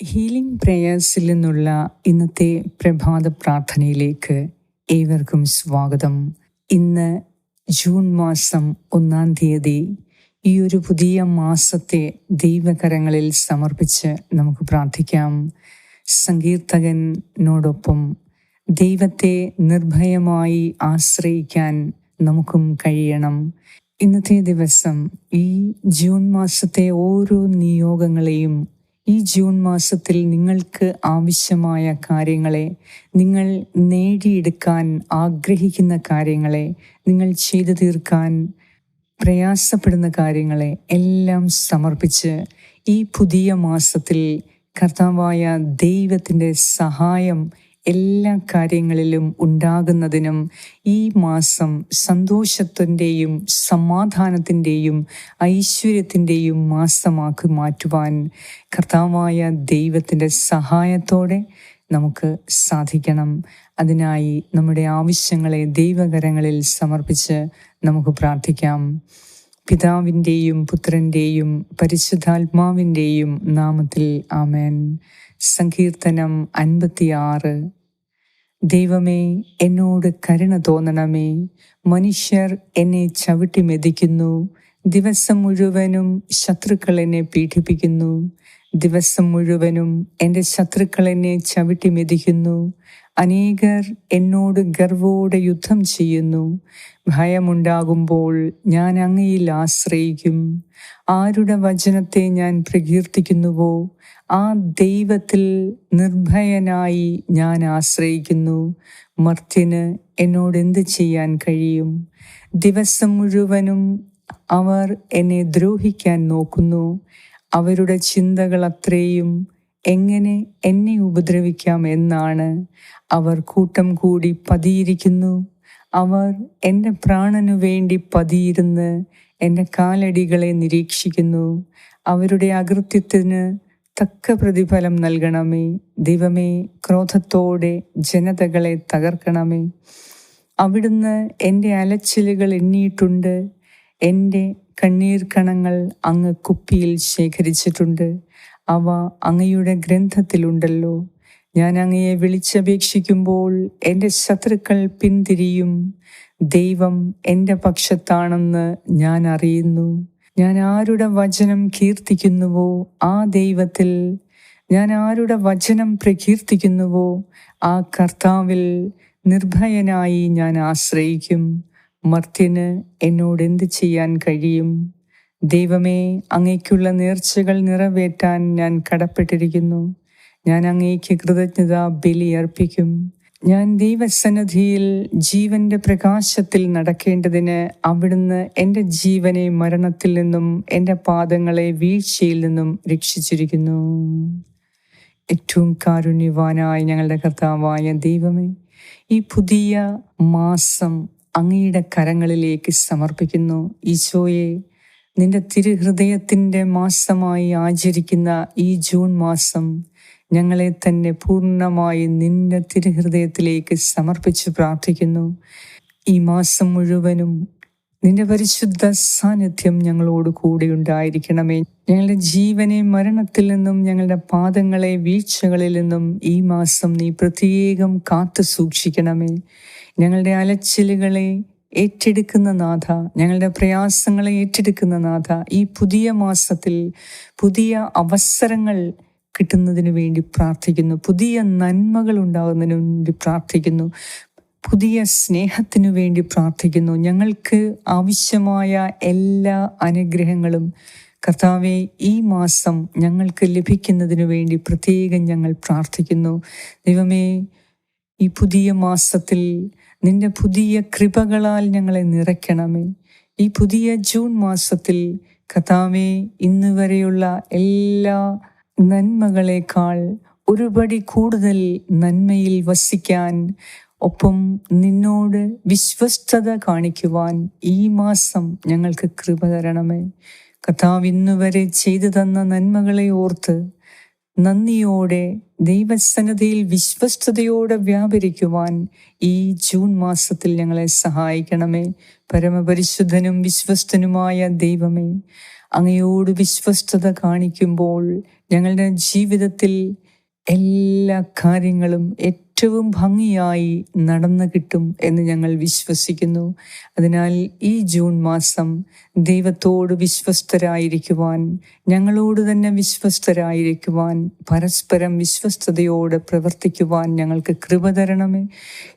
Healing പ്രേയേഴ്സിൽ നിന്നുള്ള ഇന്നത്തെ പ്രഭാത പ്രാർത്ഥനയിലേക്ക് ഏവർക്കും സ്വാഗതം. ഇന്ന് ജൂൺ മാസം ഒന്നാം തീയതി ഈ ഒരു പുതിയ മാസത്തെ ദൈവകരങ്ങളിൽ സമർപ്പിച്ച് നമുക്ക് പ്രാർത്ഥിക്കാം. സങ്കീർത്തകനോടൊപ്പം ദൈവത്തെ നിർഭയമായി ആശ്രയിക്കാൻ നമുക്കും കഴിയണം. ഇന്നത്തെ ദിവസം ഈ ജൂൺ മാസത്തെ ഓരോ നിയോഗങ്ങളെയും ഈ ജൂൺ മാസത്തിൽ നിങ്ങൾക്ക് ആവശ്യമായ കാര്യങ്ങളെ നിങ്ങൾ നേടിയെടുക്കാൻ ആഗ്രഹിക്കുന്ന കാര്യങ്ങളെ നിങ്ങൾ ചെയ്തു തീർക്കാൻ പ്രയാസപ്പെടുന്ന കാര്യങ്ങളെ എല്ലാം സമർപ്പിച്ച് ഈ പുതിയ മാസത്തിൽ കർത്താവായ ദൈവത്തിന്റെ സഹായം എല്ലാ കാര്യങ്ങളിലും ഉണ്ടാകുന്നതിനും ഈ മാസം സന്തോഷത്തിന്റെയും സമാധാനത്തിന്റെയും ഐശ്വര്യത്തിന്റെയും മാസമാക്കി മാറ്റുവാൻ കർത്താവായ ദൈവത്തിന്റെ സഹായത്തോടെ നമുക്ക് സാധിക്കണം. അതിനായി നമ്മുടെ ആവശ്യങ്ങളെ ദൈവകരങ്ങളിൽ സമർപ്പിച്ച് നമുക്ക് പ്രാർത്ഥിക്കാം. പിതാവിന്റെയും പുത്രന്റെയും പരിശുദ്ധാത്മാവിന്റെയും നാമത്തിൽ ആമേൻ. സങ്കീർത്തനം അൻപത്തിയാറ്. ദൈവമേ എന്നോട് കരുണ തോന്നണമേ. മനുഷ്യർ എന്നെ ചവിട്ടി മെതിക്കുന്നു. ദിവസം മുഴുവനും ശത്രുക്കൾ എന്നെ പീഡിപ്പിക്കുന്നു. ദിവസം മുഴുവനും എന്റെ ശത്രുക്കൾ എന്നെ ചവിട്ടി മെതിക്കുന്നു. അനേകർ എന്നോട് ഗർവോടെ യുദ്ധം ചെയ്യുന്നു. ഭയമുണ്ടാകുമ്പോൾ ഞാൻ അങ്ങയിൽ ആശ്രയിക്കും. ആരുടെ വചനത്തെ ഞാൻ പ്രകീർത്തിക്കുന്നുവോ? ആ ദൈവത്തിൽ നിർഭയനായി ഞാൻ ആശ്രയിക്കുന്നു. മർത്യന് എന്നോട് എന്ത് ചെയ്യാൻ കഴിയും? ദിവസം മുഴുവനും അവർ എന്നെ ദ്രോഹിക്കാൻ നോക്കുന്നു. അവരുടെ ചിന്തകൾ അത്രയും എങ്ങനെ എന്നെ ഉപദ്രവിക്കാം എന്നാണ് അവർ കൂട്ടം കൂടി പതിയിരിക്കുന്നു. അവർ എന്റെ പ്രാണനു വേണ്ടി പതിയിരുന്ന് എന്റെ കാലടികളെ നിരീക്ഷിക്കുന്നു. അവരുടെ അകൃത്യത്തിന് തക്ക പ്രതിഫലം നൽകണമേ. ദൈവമേ ക്രോധത്തോടെ ജനതകളെ തകർക്കണമേ. അവിടുന്ന് എന്റെ അലച്ചിലുകൾ എണ്ണിയിട്ടുണ്ട്. എന്റെ കണ്ണീർ കണങ്ങൾ അങ്ങ് കുപ്പിയിൽ ശേഖരിച്ചിട്ടുണ്ട്. അവ അങ്ങയുടെ ഗ്രന്ഥത്തിലുണ്ടല്ലോ. ഞാൻ അങ്ങയെ വിളിച്ചപേക്ഷിക്കുമ്പോൾ എന്റെ ശത്രുക്കൾ പിന്തിരിയും. ദൈവം എന്റെ പക്ഷത്താണെന്ന് ഞാൻ അറിയുന്നു. ഞാൻ ആരുടെ വചനം കീർത്തിക്കുന്നുവോ? ആ ദൈവത്തിൽ ഞാൻ ആരുടെ വചനം പ്രകീർത്തിക്കുന്നുവോ? ആ കർത്താവിൽ നിർഭയനായി ഞാൻ ആശ്രയിക്കും. മർത്യന് എന്നോട് എന്ത് ചെയ്യാൻ കഴിയും? ദൈവമേ അങ്ങേക്കുള്ള നേർച്ചകൾ നിറവേറ്റാൻ ഞാൻ കടപ്പെട്ടിരിക്കുന്നു. ഞാൻ അങ്ങേക്ക് കൃതജ്ഞത ബലി അർപ്പിക്കും. ഞാൻ ദൈവസന്നിധിയിൽ ജീവന്റെ പ്രകാശത്തിൽ നടക്കേണ്ടതിന് അവിടുന്ന് എന്റെ ജീവനെ മരണത്തിൽ നിന്നും എന്റെ പാദങ്ങളെ വീഴ്ചയിൽ നിന്നും രക്ഷിച്ചിരിക്കുന്നു. ഏറ്റവും കാരുണ്യവാനായ ഞങ്ങളുടെ കർത്താവായ ദൈവമേ ഈ പുതിയ മാസം അങ്ങയുടെ കരങ്ങളിലേക്ക് സമർപ്പിക്കുന്നു. ഈശോയെ നിന്റെ തിരുഹൃദയത്തിന്റെ മാസമായി ആചരിക്കുന്ന ഈ ജൂൺ മാസം ഞങ്ങളെ തന്നെ പൂർണമായി നിന്റെ തിരുഹൃദയത്തിലേക്ക് സമർപ്പിച്ച് പ്രാർത്ഥിക്കുന്നു. ഈ മാസം മുഴുവനും നിന്റെ പരിശുദ്ധ സാന്നിധ്യം ഞങ്ങളോട് കൂടെ ഉണ്ടായിരിക്കണമേ. ഞങ്ങളുടെ ജീവനെ മരണത്തിൽ നിന്നും ഞങ്ങളുടെ പാദങ്ങളെ വീഴ്ചകളിൽ നിന്നും ഈ മാസം നീ പ്രത്യേകം കാത്തു സൂക്ഷിക്കണമേ. ഞങ്ങളുടെ അലച്ചിലുകളെ ഏറ്റെടുക്കുന്ന നാഥ ഞങ്ങളുടെ പ്രയാസങ്ങളെ ഏറ്റെടുക്കുന്ന നാഥ ഈ പുതിയ മാസത്തിൽ പുതിയ അവസരങ്ങൾ കിട്ടുന്നതിന് വേണ്ടി പ്രാർത്ഥിക്കുന്നു. പുതിയ നന്മകൾ ഉണ്ടാകുന്നതിന് വേണ്ടി പ്രാർത്ഥിക്കുന്നു. പുതിയ സ്നേഹത്തിനു വേണ്ടി പ്രാർത്ഥിക്കുന്നു. ഞങ്ങൾക്ക് ആവശ്യമായ എല്ലാ അനുഗ്രഹങ്ങളും കർത്താവെ ഈ മാസം ഞങ്ങൾക്ക് ലഭിക്കുന്നതിന് വേണ്ടി പ്രത്യേകം ഞങ്ങൾ പ്രാർത്ഥിക്കുന്നു. ദൈവമേ ഈ പുതിയ മാസത്തിൽ നിന്റെ പുതിയ കൃപകളാൽ ഞങ്ങളെ നിറയ്ക്കണമേ. ഈ പുതിയ ജൂൺ മാസത്തിൽ കഥാമേ ഇന്ന് വരെയുള്ള എല്ലാ നന്മകളേക്കാൾ ഒരുപടി കൂടുതൽ നന്മയിൽ വസിക്കാൻ ഒപ്പം നിന്നോട് വിശ്വസ്തത കാണിക്കുവാൻ ഈ മാസം ഞങ്ങൾക്ക് കൃപ തരണമേ. കഥാവ് ഇന്നുവരെ ചെയ്തു തന്ന നന്മകളെ ഓർത്ത് നന്ദിയോടെ ദൈവസന്നതിയിൽ വിശ്വസ്തയോടെ വ്യാപരിക്കുവാൻ ഈ ജൂൺ മാസത്തിൽ ഞങ്ങളെ സഹായിക്കണമേ. പരമപരിശുദ്ധനും വിശ്വസ്തനുമായ ദൈവമേ അങ്ങയോട് വിശ്വസ്തത കാണിക്കുമ്പോൾ ഞങ്ങളുടെ ജീവിതത്തിൽ എല്ലാ കാര്യങ്ങളും ഭംഗിയായി നടന്നു കിട്ടും എന്ന് ഞങ്ങൾ വിശ്വസിക്കുന്നു. അതിനാൽ ഈ ജൂൺ മാസം ദൈവത്തോട് വിശ്വസ്തരായിരിക്കുവാൻ ഞങ്ങളോട് തന്നെ വിശ്വസ്തരായിരിക്കുവാൻ പരസ്പരം വിശ്വസ്തയോടെ പ്രവർത്തിക്കുവാൻ ഞങ്ങൾക്ക് കൃപ തരണമേ.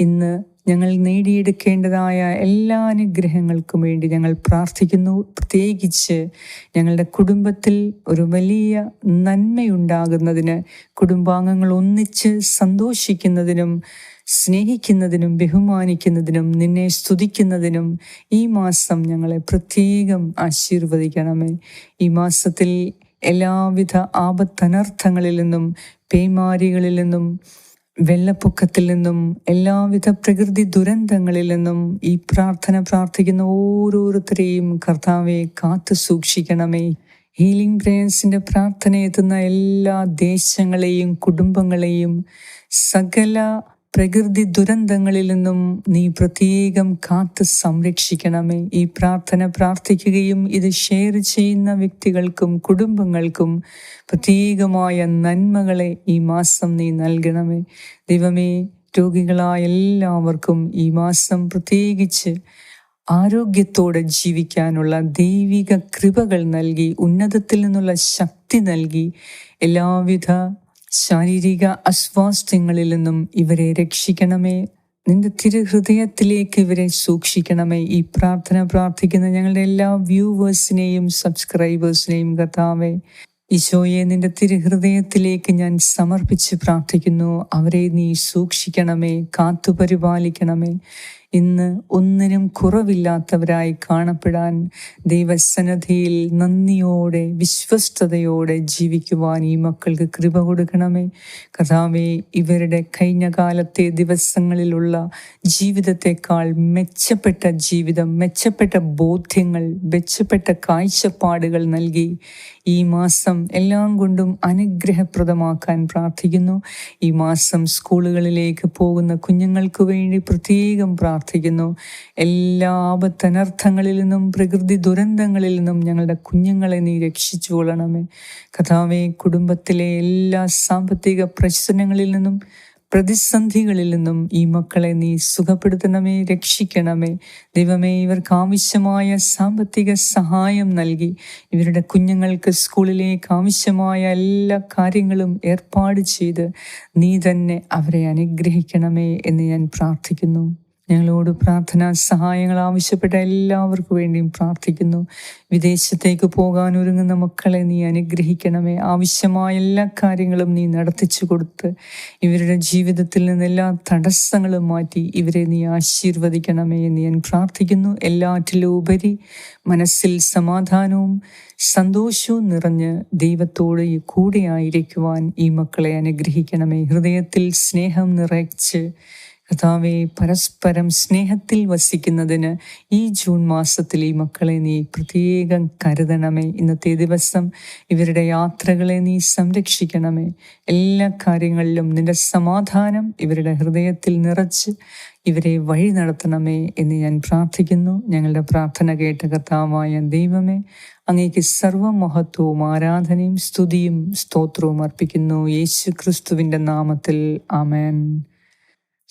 ഇന്ന് ഞങ്ങൾ നേടിയെടുക്കേണ്ടതായ എല്ലാ അനുഗ്രഹങ്ങൾക്കും വേണ്ടി ഞങ്ങൾ പ്രാർത്ഥിക്കുന്നു. പ്രത്യേകിച്ച് ഞങ്ങളുടെ കുടുംബത്തിൽ ഒരു വലിയ നന്മയുണ്ടാകുന്നതിന് കുടുംബാംഗങ്ങൾ ഒന്നിച്ച് സന്തോഷിക്കുന്നതിനും സ്നേഹിക്കുന്നതിനും ബഹുമാനിക്കുന്നതിനും നിന്നെ സ്തുതിക്കുന്നതിനും ഈ മാസം ഞങ്ങളെ പ്രത്യേകം ആശീർവദിക്കണമേ. ഈ മാസത്തിൽ എല്ലാവിധ ആപത്തനർത്ഥങ്ങളിൽ നിന്നും പേമാരികളിൽ നിന്നും വെള്ളപ്പൊക്കത്തിൽ നിന്നും എല്ലാവിധ പ്രകൃതി ദുരന്തങ്ങളിൽ നിന്നും ഈ പ്രാർത്ഥന പ്രാർത്ഥിക്കുന്ന ഓരോരുത്തരെയും കർത്താവെ കാത്തു സൂക്ഷിക്കണമേ. ഹീലിംഗ് പ്രേയേഴ്സിന്റെ പ്രാർത്ഥന എത്തുന്ന എല്ലാ ദേശങ്ങളെയും കുടുംബങ്ങളെയും സകല പ്രകൃതി ദുരന്തങ്ങളിൽ നിന്നും നീ പ്രത്യേകം കാത്ത് സംരക്ഷിക്കണമേ. ഈ പ്രാർത്ഥന പ്രാർത്ഥിക്കുകയും ഇത് ഷെയർ ചെയ്യുന്ന വ്യക്തികൾക്കും കുടുംബങ്ങൾക്കും പ്രത്യേകമായ നന്മകളെ ഈ മാസം നീ നൽകണമേ. ദൈവമേ രോഗികളായ എല്ലാവർക്കും ഈ മാസം പ്രത്യേകിച്ച് ആരോഗ്യത്തോടെ ജീവിക്കാനുള്ള ദൈവിക കൃപകൾ നൽകി ഉന്നതത്തിൽ നിന്നുള്ള ശക്തി നൽകി എല്ലാവിധ ശാരീരിക അസ്വാസ്ഥ്യങ്ങളിൽ നിന്നും ഇവരെ രക്ഷിക്കണമേ. നിന്റെ തിരുഹൃദയത്തിലേക്ക് ഇവരെ സൂക്ഷിക്കണമേ. ഈ പ്രാർത്ഥന പ്രാർത്ഥിക്കുന്ന ഞങ്ങളുടെ എല്ലാ വ്യൂവേഴ്സിനെയും സബ്സ്ക്രൈബേഴ്സിനെയും കർത്താവെ ഈശോയെ നിന്റെ തിരുഹൃദയത്തിലേക്ക് ഞാൻ സമർപ്പിച്ച് പ്രാർത്ഥിക്കുന്നു. അവരെ നീ സൂക്ഷിക്കണമേ കാത്തുപരിപാലിക്കണമേ. ഇന്ന് ഒന്നിനും കുറവില്ലാത്തവരായി കാണപ്പെടാൻ ദൈവസന്നദ്ധിയിൽ നന്ദിയോടെ വിശ്വസ്തയോടെ ജീവിക്കുവാൻ ഈ മക്കൾക്ക് കൃപ കൊടുക്കണമേ. കഥാവെ ഇവരുടെ കഴിഞ്ഞ കാലത്തെ ദിവസങ്ങളിലുള്ള ജീവിതത്തെക്കാൾ മെച്ചപ്പെട്ട ജീവിതം മെച്ചപ്പെട്ട ബോധ്യങ്ങൾ മെച്ചപ്പെട്ട കാഴ്ചപ്പാടുകൾ നൽകി ഈ മാസം എല്ലാം കൊണ്ടും അനുഗ്രഹപ്രദമാക്കാൻ പ്രാർത്ഥിക്കുന്നു. ഈ മാസം സ്കൂളുകളിലേക്ക് പോകുന്ന കുഞ്ഞുങ്ങൾക്ക് വേണ്ടി പ്രത്യേകം പ്രാർത്ഥിക്കുന്നു. എല്ലാ ആപത്തനർത്ഥങ്ങളിൽ നിന്നും പ്രകൃതി ദുരന്തങ്ങളിൽ നിന്നും ഞങ്ങളുടെ കുഞ്ഞുങ്ങളെ നീ രക്ഷിച്ചു കൊള്ളണമേ കഥാവെ കുടുംബത്തിലെ എല്ലാ സാമ്പത്തിക പ്രശ്നങ്ങളിൽ നിന്നും പ്രതിസന്ധികളിൽ നിന്നും ഈ മക്കളെ നീ സുഖപ്പെടുത്തണമേ രക്ഷിക്കണമേ. ദൈവമേ ഇവർക്ക് ആവശ്യമായ സാമ്പത്തിക സഹായം നൽകി. ഇവരുടെ കുഞ്ഞുങ്ങൾക്ക് സ്കൂളിലേക്ക് ആവശ്യമായ എല്ലാ കാര്യങ്ങളും ഏർപ്പാട് ചെയ്ത് നീ തന്നെ അവരെ അനുഗ്രഹിക്കണമേ എന്ന് ഞാൻ പ്രാർത്ഥിക്കുന്നു. ഞങ്ങളോട് പ്രാർത്ഥനാ സഹായങ്ങൾ ആവശ്യപ്പെട്ട എല്ലാവർക്കും വേണ്ടിയും പ്രാർത്ഥിക്കുന്നു. വിദേശത്തേക്ക് പോകാൻ ഒരുങ്ങുന്ന മക്കളെ നീ അനുഗ്രഹിക്കണമേ. ആവശ്യമായ എല്ലാ കാര്യങ്ങളും നീ നടത്തിച്ചു കൊടുത്ത് ഇവരുടെ ജീവിതത്തിൽ നിന്ന് എല്ലാ തടസ്സങ്ങളും മാറ്റി ഇവരെ നീ ആശീർവദിക്കണമേ എന്ന് ഞാൻ പ്രാർത്ഥിക്കുന്നു. എല്ലാറ്റിലും ഉപരി മനസ്സിൽ സമാധാനവും സന്തോഷവും നിറഞ്ഞ് ദൈവത്തോട് കൂടെയായിരിക്കുവാൻ ഈ മക്കളെ അനുഗ്രഹിക്കണമേ. ഹൃദയത്തിൽ സ്നേഹം നിറച്ച് കഥാവെ പരസ്പരം സ്നേഹത്തിൽ വസിക്കുന്നതിന് ഈ ജൂൺ മാസത്തിൽ ഈ മക്കളെ നീ പ്രത്യേകം കരുതണമേ. ഇന്നത്തെ ദിവസം ഇവരുടെ യാത്രകളെ നീ സംരക്ഷിക്കണമേ. എല്ലാ കാര്യങ്ങളിലും നിന്റെ സമാധാനം ഇവരുടെ ഹൃദയത്തിൽ നിറച്ച് ഇവരെ വഴി നടത്തണമേ എന്ന് ഞാൻ പ്രാർത്ഥിക്കുന്നു. ഞങ്ങളുടെ പ്രാർത്ഥന കേട്ട കർത്താവായ ദൈവമേ അങ്ങേക്ക് സർവമഹത്വവും ആരാധനയും സ്തുതിയും സ്തോത്രവും അർപ്പിക്കുന്നു. യേശു ക്രിസ്തുവിന്റെ നാമത്തിൽ ആമേൻ.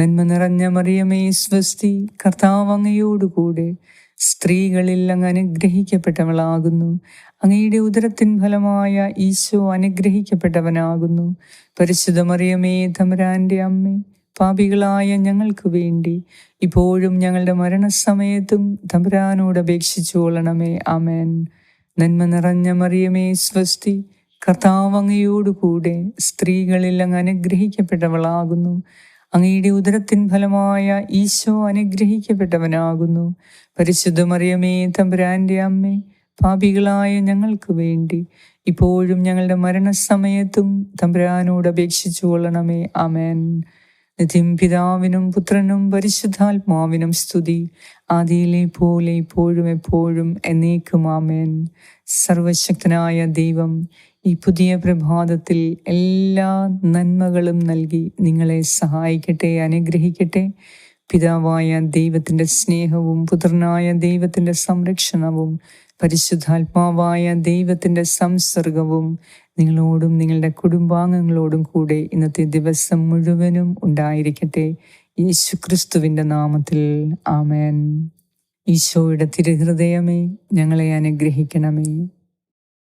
നന്മ നിറഞ്ഞ മറിയമേ സ്വസ്തി കർത്താവ് അങ്ങയോടുകൂടെ. സ്ത്രീകളിൽ അങ്ങ് അനുഗ്രഹിക്കപ്പെട്ടവളാകുന്നു. അങ്ങയുടെ ഉദരത്തിൻ ഫലമായ ഈശോ അനുഗ്രഹിക്കപ്പെട്ടവനാകുന്നു. പരിശുദ്ധ മറിയമേ തമരാന്റെ അമ്മേ പാപികളായ ഞങ്ങൾക്ക് വേണ്ടി. ഇപ്പോഴും ഞങ്ങളുടെ മരണസമയത്തും തമ്പുരാനോട് അപേക്ഷിച്ചു കൊള്ളണമേ. ആമേൻ. നന്മ നിറഞ്ഞ മറിയമേ സ്വസ്തി കർത്താവ് അങ്ങയോടുകൂടെ സ്ത്രീകളിൽ അങ്ങ് അനുഗ്രഹിക്കപ്പെട്ടവളാകുന്നു. അങ്ങയുടെ ഉദരത്തിൻ ഫലമായ ഈശോ അനുഗ്രഹിക്കപ്പെട്ടവനാകുന്നു. പരിശുദ്ധമറിയമേ തമ്പുരാന്റെ അമ്മേ പാപികളായ ഞങ്ങൾക്ക് വേണ്ടി. ഇപ്പോഴും ഞങ്ങളുടെ മരണസമയത്തും തമ്പുരാനോട് അപേക്ഷിച്ചു കൊള്ളണമേ. ആമേൻ. നിത്യം പിതാവിനും പുത്രനും പരിശുദ്ധാത്മാവിനും സ്തുതി. ആദിയിലെ പോലെ ഇപ്പോഴും എപ്പോഴും എന്നേക്കും ആമേൻ. സർവശക്തനായ ദൈവം ഈ പുതിയ പ്രഭാതത്തിൽ എല്ലാ നന്മകളും നൽകി നിങ്ങളെ സഹായിക്കട്ടെ അനുഗ്രഹിക്കട്ടെ. പിതാവായ ദൈവത്തിന്റെ സ്നേഹവും പുത്രനായ ദൈവത്തിന്റെ സംരക്ഷണവും പരിശുദ്ധാത്മാവായ ദൈവത്തിന്റെ സംസർഗവും നിങ്ങളോടും നിങ്ങളുടെ കുടുംബാംഗങ്ങളോടും കൂടെ ഇന്നത്തെ ദിവസം മുഴുവനും ഉണ്ടായിരിക്കട്ടെ. യേശു ക്രിസ്തുവിന്റെ നാമത്തിൽ ആമേൻ. ഈശോയുടെ തിരുഹൃദയമേ ഞങ്ങളെ അനുഗ്രഹിക്കണമേ.